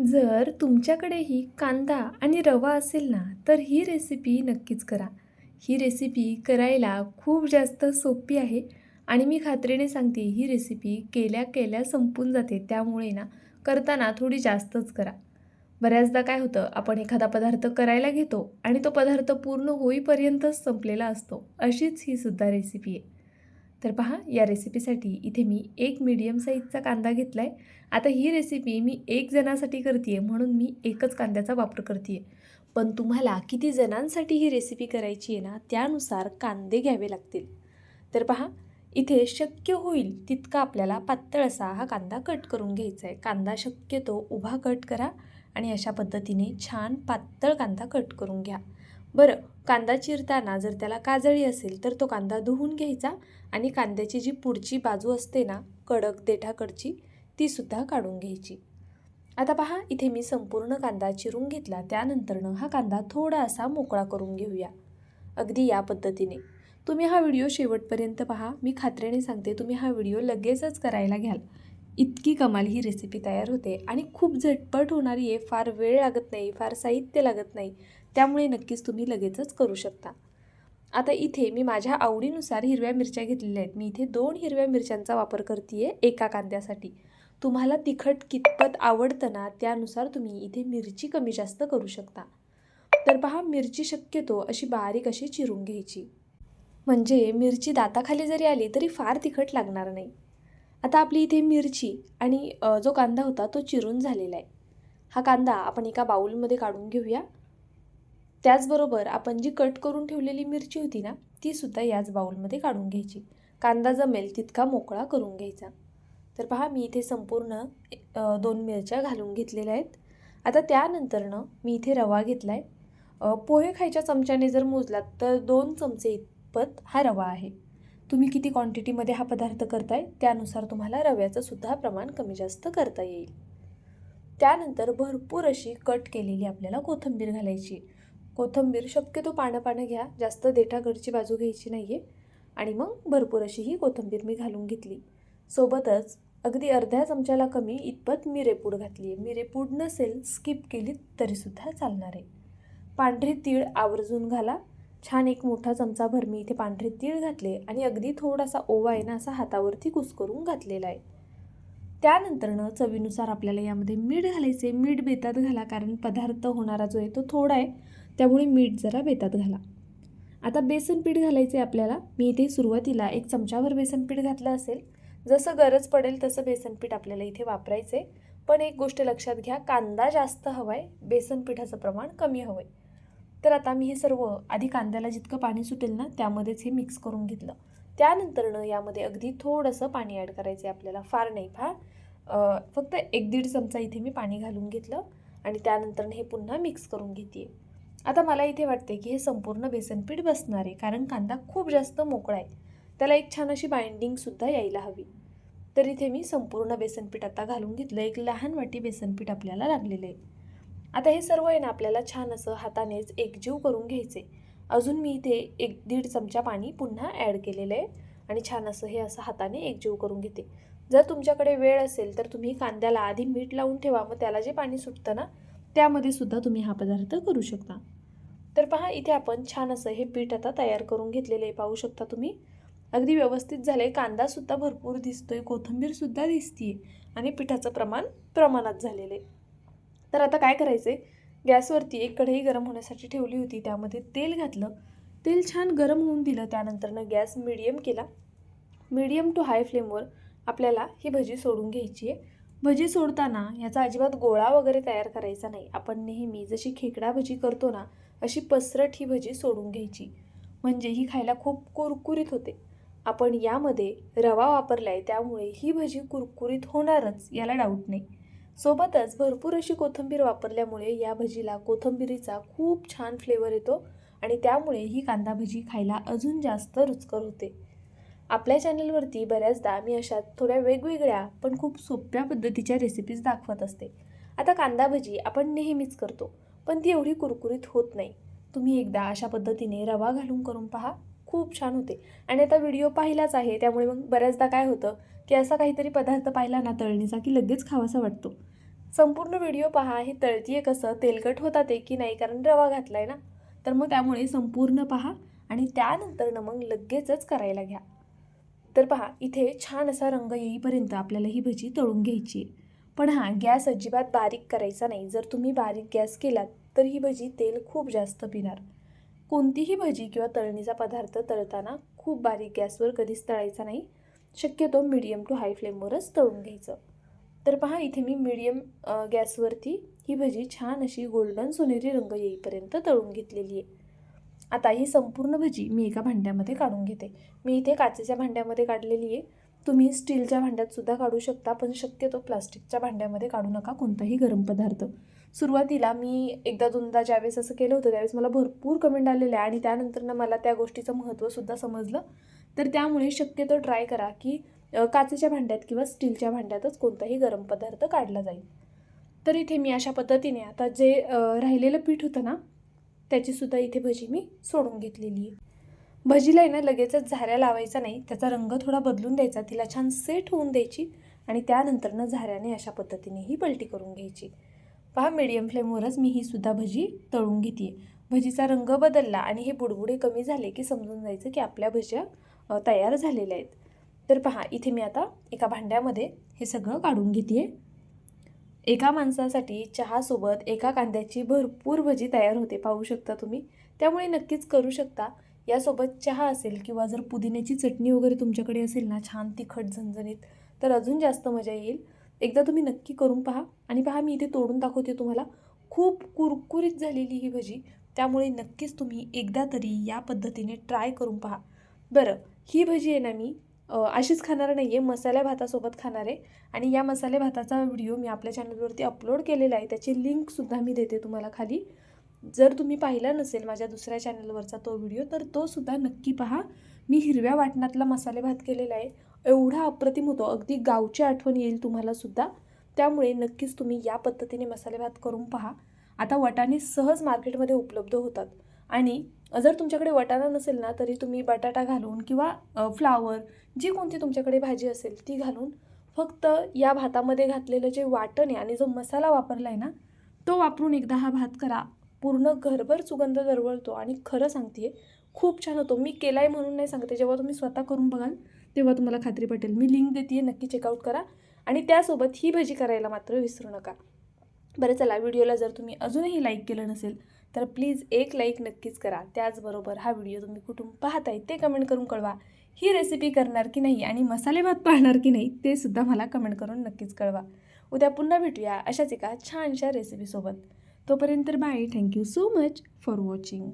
जर तुमच्याकडेही कांदा आणि रवा असेल ना तर ही रेसिपी नक्कीच करा. ही रेसिपी करायला खूप जास्त सोपी आहे आणि मी खात्रीने सांगते ही रेसिपी केल्या केल्या संपून जाते. त्यामुळे ना करताना थोडी जास्तच करा. बऱ्याचदा काय होतं आपण एखादा पदार्थ करायला घेतो आणि तो पदार्थ पूर्ण होईपर्यंतच संपलेला असतो. अशीच ही सुद्धा रेसिपी आहे. तर पहा या रेसिपीसाठी इथे मी एक मीडियम साईजचा कांदा घेतला आहे आता ही रेसिपी मी एक जणासाठी करते आहे म्हणून मी एकच कांद्याचा वापर करते आहे पण तुम्हाला किती जणांसाठी ही रेसिपी करायची आहे ना त्यानुसार कांदे घ्यावे लागतील. तर पहा इथे शक्य होईल तितका आपल्याला पातळ असा हा कांदा कट करून घ्यायचा आहे कांदा शक्यतो उभा कट करा आणि अशा पद्धतीने छान पातळ कांदा कट करून घ्या. बरं कांदा चिरताना जर त्याला काजळी असेल तर तो कांदा धुवून घ्यायचा आणि कांद्याची जी पुढची बाजू असते ना कडक देठाकडची तीसुद्धा काढून घ्यायची. आता पहा इथे मी संपूर्ण कांदा चिरून घेतला. त्यानंतरनं हा कांदा थोडा असा मोकळा करून घेऊया. अगदी या पद्धतीने. तुम्ही हा व्हिडिओ शेवटपर्यंत पहा. मी खात्रीने सांगते तुम्ही हा व्हिडिओ लगेचच करायला घ्याल. इतकी कमाल ही रेसिपी तयार होते आणि खूप झटपट होणारी आहे फार वेळ लागत नाही फार साहित्य लागत नाही त्यामुळे नक्कीच तुम्ही लगेचच करू शकता. आता इथे मी माझ्या आवडीनुसार हिरव्या मिरच्या घेतलेल्या आहेत. मी इथे दोन हिरव्या मिरच्यांचा वापर करते आहे एका कांद्यासाठी. तुम्हाला तिखट कितपत आवडतं ना त्यानुसार तुम्ही इथे मिरची कमी जास्त करू शकता. तर पहा मिरची शक्यतो अशी बारीक अशी चिरून घ्यायची. म्हणजे मिरची दाताखाली जरी आली तरी फार तिखट लागणार नाही. आता आपली इथे मिरची आणि जो कांदा होता तो चिरून झालेला आहे. हा कांदा आपण एका बाउलमध्ये काढून घेऊया. त्याचबरोबर आपण जी कट करून ठेवलेली मिरची होती ना तीसुद्धा याच बाउलमध्ये काढून घ्यायची. कांदा जमेल तितका मोकळा करून घ्यायचा. तर पहा मी इथे संपूर्ण दोन मिरच्या घालून घेतलेल्या आहेत. आता त्यानंतरनं मी इथे रवा घेतला आहे पोहे खायच्या चमच्याने जर मोजलात तर दोन चमचे इतपत हा रवा आहे. तुम्ही किती क्वांटिटीमध्ये हा पदार्थ करताय त्यानुसार तुम्हाला रव्याचं सुद्धा प्रमाण कमी जास्त करता येईल. त्यानंतर भरपूर अशी कट केलेली आपल्याला कोथिंबीर घालायची. कोथिंबीर शक्यतो पानं पानं घ्या जास्त देठाकडची बाजू घ्यायची नाही आहे आणि मग भरपूर अशी ही कोथिंबीर मी घालून घेतली. सोबतच अगदी अर्ध्या चमच्याला कमी इतपत मिरेपूड घातली आहे मिरेपूड नसेल स्किप केली तरीसुद्धा चालणार. आहे पांढरे तीळ आवर्जून घाला. छान एक मोठा चमचा भर मी इथे पांढरे तीळ घातले आणि अगदी थोडासा ओवा आहे ना असा हातावरती कुस्करून घातलेला आहे. त्यानंतरनं चवीनुसार आपल्याला यामध्ये मीठ घालायचे. मीठ बेतात घाला कारण पदार्थ होणारा जो आहे तो थोडा आहे. त्यामुळे मीठ जरा बेतात घाला. आता बेसन पीठ घालायचे आपल्याला. मी इथे सुरुवातीला एक चमचाभर बेसन पीठ घातलं असेल. जसं गरज पडेल तसं बेसन पीठ आपल्याला इथे वापरायचं आहे पण एक गोष्ट लक्षात घ्या कांदा जास्त हवा आहे बेसन पिठाचं प्रमाण कमी हवं आहे तर आता मी हे सर्व आधी कांद्याला जितकं पाणी सुटेल ना त्यामध्येच हे मिक्स करून घेतलं. त्यानंतरनं यामध्ये अगदी थोडंसं पाणी ॲड करायचं आहे आपल्याला फार नाही फार. फक्त एक दीड चमचा इथे मी पाणी घालून घेतलं आणि त्यानंतरनं हे पुन्हा मिक्स करून घेते आता मला इथे वाटते की हे संपूर्ण बेसनपीठ बसणार आहे कारण कांदा खूप जास्त मोकळा आहे. त्याला एक छान अशी बाइंडिंगसुद्धा यायला हवी. तर इथे मी संपूर्ण बेसनपीठ आता घालून घेतलं. एक लहान वाटी बेसनपीठ आपल्याला लागलेलं आहे. आता हे सर्व आहे ना आपल्याला छान असं हातानेच एकजीव करून घ्यायचे. अजून मी इथे एक दीड चमचा पाणी पुन्हा ॲड केलेलं आहे आणि छान असं हे असं हाताने एकजीव करून घेते. जर तुमच्याकडे वेळ असेल तर तुम्ही कांद्याला आधी मीठ लावून ठेवा मग त्याला जे पाणी सुटतं ना त्यामध्ये सुद्धा तुम्ही हा पदार्थ करू शकता. तर पहा इथे आपण छान असं हे पीठ आता तयार करून घेतलेलं आहे पाहू शकता तुम्ही. अगदी व्यवस्थित झालं आहे कांदासुद्धा भरपूर दिसतोय कोथिंबीरसुद्धा आहे आणि पिठाचं प्रमाण प्रमाणात झालेलं आहे. तर आता काय करायचं आहे गॅसवरती एक कढई गरम होण्यासाठी ठेवली होती. त्यामध्ये तेल घातलं. तेल छान गरम होऊन दिलं. त्यानंतरनं गॅस मिडियम केला. मिडियम टू हाय फ्लेमवर आपल्याला ही भजी सोडून घ्यायची आहे. भजी सोडताना याचा अजिबात गोळा वगैरे तयार करायचा नाही. आपण नेहमी जशी खेकडा भजी करतो ना अशी पसरट ही भजी सोडून घ्यायची. म्हणजे ही खायला खूप कुरकुरीत होते. आपण यामध्ये रवा वापरला आहे त्यामुळे ही भजी कुरकुरीत होणारच याला डाऊट नाही. सोबतच भरपूर अशी कोथिंबीर वापरल्यामुळे या भजीला कोथिंबीरीचा खूप छान फ्लेवर येतो आणि त्यामुळे ही कांदा भजी खायला अजून जास्त रुचकर होते. आपल्या चॅनलवरती बऱ्याचदा मी अशा थोड्या वेगवेगळ्या पण खूप सोप्या पद्धतीच्या रेसिपीज दाखवत असते. आता कांदा भजी आपण नेहमीच करतो पण ती एवढी कुरकुरीत होत नाही. तुम्ही एकदा अशा पद्धतीने रवा घालून करून पहा खूप छान होते. आणि आता व्हिडिओ पाहिलाच आहे त्यामुळे मग बऱ्याचदा काय होतं की असा काहीतरी पदार्थ पाहिला ना तळणीचा की लगेच खावासा वाटतो. संपूर्ण व्हिडिओ पहा ही तळतीये कसं तेलकट होता ते की नाही कारण रवा घातला आहे ना? तर मग त्यामुळे संपूर्ण पहा आणि त्यानंतरनं मग लगेचच करायला घ्या. तर पहा इथे छान असा रंग येईपर्यंत आपल्याला ही भजी तळून घ्यायची आहे. पण हां गॅस अजिबात बारीक करायचा नाही. जर तुम्ही बारीक गॅस केलात तर ही भजी तेल खूप जास्त पिणार. कोणतीही भजी किंवा तळणीचा पदार्थ तळताना खूप बारीक गॅसवर कधीच तळायचा नाही. शक्यतो मिडियम टू हाय फ्लेमवरच तळून घ्यायचं. तर पहा इथे मी मिडियम गॅसवरती ही भजी छान अशी गोल्डन सोनेरी रंग येईपर्यंत तळून घेतलेली आहे. आता ही संपूर्ण भजी मी एका भांड्यामध्ये काढून घेते. मी इथे काचेच्या भांड्यामध्ये काढलेली आहे. तुम्ही स्टीलच्या भांड्यातसुद्धा काढू शकता पण शक्यतो प्लास्टिकच्या भांड्यामध्ये काढू नका कोणताही गरम पदार्थ. सुरुवातीला मी एकदा दोनदा ज्यावेळेस असं केलं होतं त्यावेळेस मला भरपूर कमेंट आलेले आहे आणि त्यानंतरनं मला त्या गोष्टीचं महत्त्वसुद्धा समजलं. तर त्यामुळे शक्यतो ट्राय करा की काचेच्या भांड्यात किंवा स्टीलच्या भांड्यातच कोणताही गरम पदार्थ काढला जाईल. तर इथे मी अशा पद्धतीने आता जे राहिलेलं पीठ होतं ना त्याचीसुद्धा इथे भजी मी सोडून घेतलेली आहे. भजीला आहे ना लगेचच झाऱ्या लावायचा नाही त्याचा रंग थोडा बदलून द्यायचा तिला छान सेट होऊन द्यायची आणि त्यानंतरनं झाऱ्याने अशा पद्धतीने ही पलटी करून घ्यायची. पहा मिडियम फ्लेमवरच मी ही सुद्धा भजी तळून घेते भजीचा रंग बदलला आणि हे बुडबुडे कमी झाले की समजून जायचं की आपल्या भज्या तयार झालेल्या आहेत. तर पहा इथे मी आता एका भांड्यामध्ये हे सगळं काढून घेते एका माणसासाठी चहासोबत एका कांद्याची भरपूर भजी तयार होते पाहू शकता तुम्ही. त्यामुळे नक्कीच करू शकता. यासोबत चहा असेल किंवा जर पुदिन्याची चटणी वगैरे तुमच्याकडे असेल ना छान तिखट झणझणीत तर अजून जास्त मजा येईल. एकदा तुम्ही नक्की करून पहा. आणि पहा मी इथे तोडून दाखवते तुम्हाला. खूप कुरकुरीत झालेली ही भजी. त्यामुळे नक्कीच तुम्ही एकदा तरी या पद्धतीने ट्राय करून पहा. बरं ही भजी आहे ना मी अशीच खाणार नाही आहे मसाल्या भातासोबत खाणार आहे. आणि या मसाले भाताचा व्हिडिओ मी आपल्या चॅनलवरती अपलोड केलेला आहे. त्याची लिंकसुद्धा मी देते तुम्हाला खाली. जर तुम्ही पाहिला नसेल माझ्या दुसऱ्या चॅनलवरचा तो व्हिडिओ तर तो सुद्धा नक्की पहा. मी हिरव्या वाटणातला मसाले भात केलेला आहे. एवढा अप्रतिम होतो. अगदी गावची आठवण येईल तुम्हाला सुद्धा. त्यामुळे नक्कीच तुम्ही या पद्धतीने मसाले भात करून पहा. आता वटाणे सहज मार्केटमध्ये उपलब्ध होतात. आणि जर तुमच्याकडे वटाणा नसेल ना तरी तुम्ही बटाटा घालून किंवा फ्लावर जी कोणती तुमच्याकडे भाजी असेल ती घालून फक्त या भातामध्ये घातलेलं जे वाटण आहे आणि जो मसाला वापरला आहे ना तो वापरून एकदा हा भात करा. पूर्ण घरभर सुगंध दरवळतो आणि खरं सांगते खूप छान होतो. मी केला आहे म्हणून नाही सांगते. जेव्हा तुम्ही स्वतः करून बघाल तेव्हा तुम्हाला खात्री पटेल. मी लिंक देते नक्की चेकआउट करा. आणि त्यासोबत ही भजी करायला मात्र विसरू नका. बरं चला व्हिडिओला जर तुम्ही अजूनही लाईक केलं नसेल तर प्लीज एक लाईक नक्कीच करा. त्याचबरोबर हा व्हिडिओ तुम्ही कुठून पाहताय ते कमेंट करून कळवा. ही रेसिपी करणार की नाही आणि मसाले भात पाहणार की नाही ते सुद्धा मला कमेंट करून नक्कीच कळवा. उद्या पुन्हा भेटूया अशाच एका छानशा रेसिपीसोबत तोपर्यंत bye thank you so much for watching